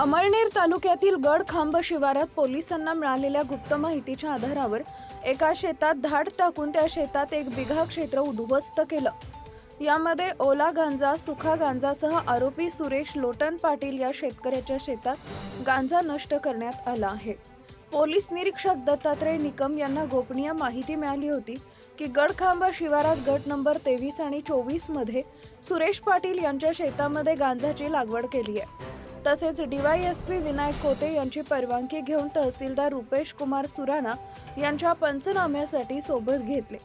अमळनेर तालुक्यातील गडखांब शिवारात पोलिसांना मिळालेल्या गुप्त माहितीच्या आधारावर एका शेतात धाड टाकून त्या शेतात एक बिघा क्षेत्र उद्ध्वस्त केलं. यामध्ये ओला गांजा सुखा गांजासह आरोपी सुरेश लोटन पाटील या शेतकऱ्याच्या शेतात गांजा नष्ट करण्यात आला आहे. पोलीस निरीक्षक दत्तात्रय निकम यांना गोपनीय माहिती मिळाली होती की गडखांबा शिवारात गट नंबर तेवीस आणि चोवीसमध्ये सुरेश पाटील यांच्या शेतामध्ये गांजाची लागवड केली आहे. तसेच डीवायएसपी विनायक कोते यांची परवानगी घेऊन तहसीलदार रुपेश कुमार सुराणा यांच्या पंचनाम्यासाठी सोबत घेतले.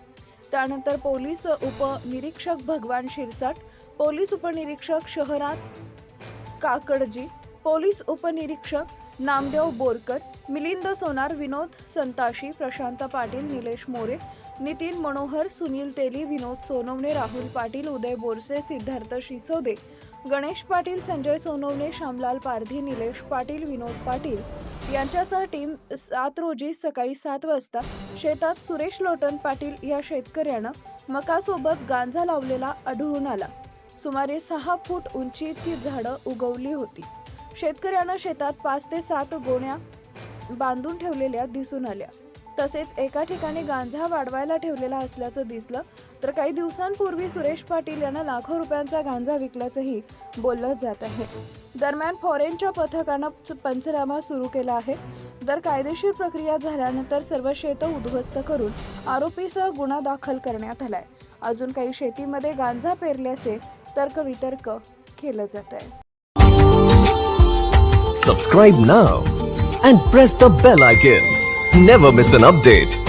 त्यानंतर पोलीस उपनिरीक्षक भगवान शिरसाट पोलीस उपनिरीक्षक शहरात काकडजी पोलीस उपनिरीक्षक नामदेव बोरकर मिलिंद सोनार विनोद संताशी प्रशांत पाटील निलेश मोरे नितीन मनोहर सुनील तेली विनोद सोनवणे राहुल पाटील उदय बोरसे सिद्धार्थ शिसोदे गणेश पाटील संजय सोनवणे श्यामलाल पारधी निलेश पाटील विनोद पाटील यांच्यासह टीम सात रोजी सकाळी सात वाजता शेतात सुरेश लोटन पाटील या शेतकऱ्यानं मकासोबत गांजा लावलेला आढळून आला. सुमारे सहा फूट उंचीची झाडं उगवली होती. शेतकऱ्यानं शेतात पाच ते सात गोण्या बांधून ठेवलेल्या दिसून आल्या. तसेच एका ठिकाणी गांजा वाढवायला ठेवलेला असल्याचं दिसलं तर काही दिवसांपूर्वी सुरेश पाटील यांना लाखो रुपयांचा गांजा विकल्याचंही बोललं जात आहे दरम्यान फॉरेनच्या पथकानं च- पंचनामा सुरू केला आहे दर कायदेशीर प्रक्रिया झाल्यानंतर सर्व शेतं उद्ध्वस्त करून आरोपीसह गुन्हा दाखल करण्यात आलाय अजून काही शेतीमध्ये गांजा पेरल्याचे तर्कवितर्क केलं जात आहे Subscribe now and press the bell icon. Never miss an update.